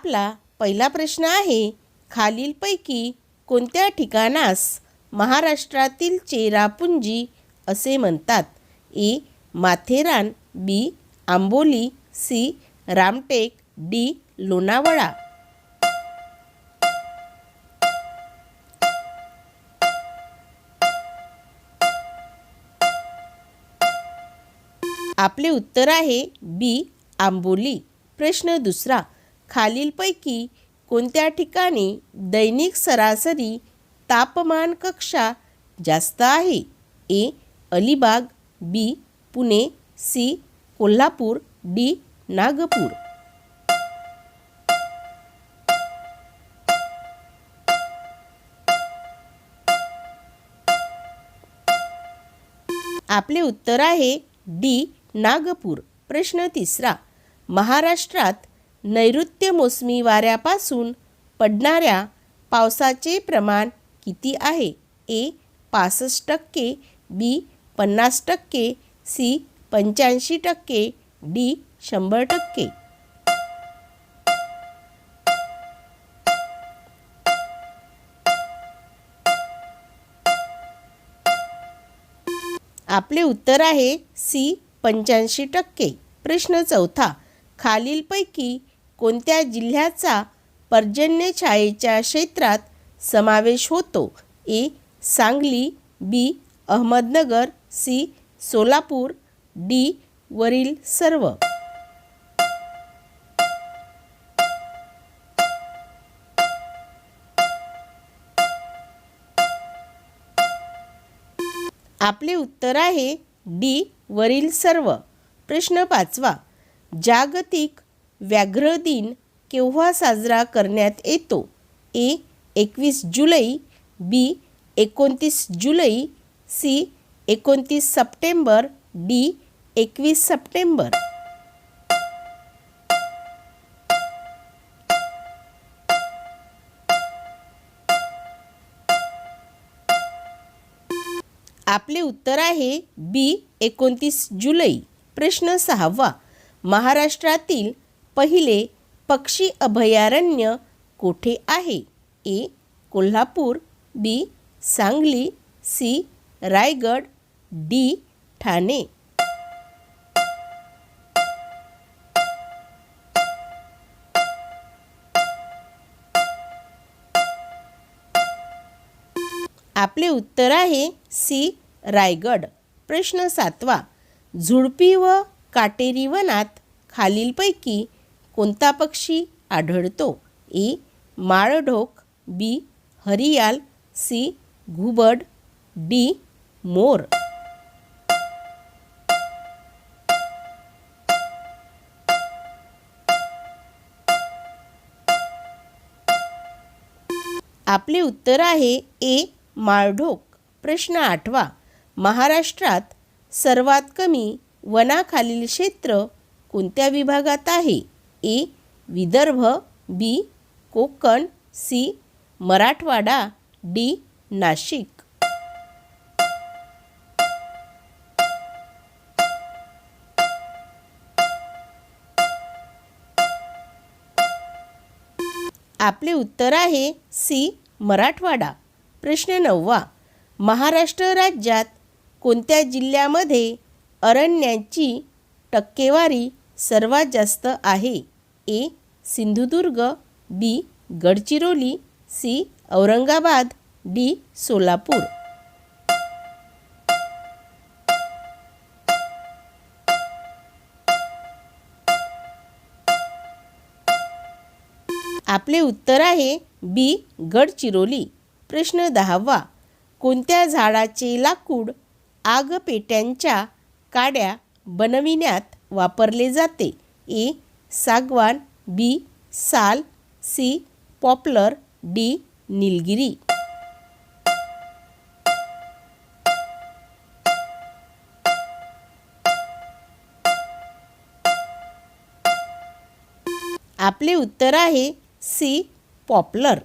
आपला पहिला प्रश्न आहे खालीलपैकी कोणत्या ठिकाणास महाराष्ट्रातील चेरापुंजी असे म्हणतात? A. Matheran B Amboli C Ramtek D Lonavala. आपले उत्तर आहे बी आंबोली. प्रश्न दुसरा खालीलपैकी कोणत्या ठिकाणी दैनिक सरासरी तापमान कक्षा जास्त आहे? A Alibag B Pune C Kolhapur D Nagpur. आपले उत्तर आहे डी नागपूर. प्रश्न तिसरा महाराष्ट्रात नैऋत्य मोसमी वाऱ्यापासून पडणाऱ्या पावसाचे प्रमाण किती आहे? ए पासष्ट टक्के बी पन्नास टक्के सी पंच्याऐंशी टक्के डी शंभर टक्के. आपले उत्तर आहे सी पंच्याऐंशी टक्के. प्रश्न चौथा. खालीलपैकी कोणत्या जिल्ह्याचा पर्जन्यछायेच्या क्षेत्रात समावेश होतो? A. Sangli B. Ahmednagar C. Solapur D. वरील सर्व. आपले उत्तर आहे डी. वरील सर्व. प्रश्न पाचवा. जागतिक व्याघ्र दिन केव्हा साजरा करण्यात येतो? ए एकवीस जुलै बी एकोणतीस जुलै सी एकोणतीस सप्टेंबर डी एकवीस सप्टेंबर. आपले उत्तर आहे बी एकोणतीस जुलै. प्रश्न सहावा. महाराष्ट्रातील पहिले पक्षी अभयारण्य कोठे आहे? A. Kolhapur B. Sangli C. Raigad D. Thane. आपले उत्तर आहे सी. रायगड. प्रश्न सातवा. झुडपी व काटेरी वनात खालीलपैकी कोणता पक्षी आढळतो? ए. माळढोक बी. हरियाल सी. घुबड डी. मोर. आपले उत्तर आहे ए. माळढोक. प्रश्न आठवा. महाराष्ट्रात सर्वात कमी वनाखालील क्षेत्र कोणत्या विभागात आहे? A Vidarbha B Konkan C Marathwada D Nashik. आपले उत्तर आहे सी मराठवाडा. प्रश्न नववा. महाराष्ट्र राज्यात कोणत्या जिल्ह्यामध्ये अरण्यांची टक्केवारी सर्वात जास्त आहे. A. Sindhudurg. B. Gadchiroli. C. Aurangabad. D. Solapur. आपले उत्तर आहे बी. गडचिरोली. प्रश्न दहावा. कोणत्या झाडाचे लाकूड आगपेट्यांच्या काड्या बनविण्यात वापरले जाते. ए. सागवान बी. साल सी. Poplar D. निलगिरी. आपले उत्तर आहे सी. पॉपलर.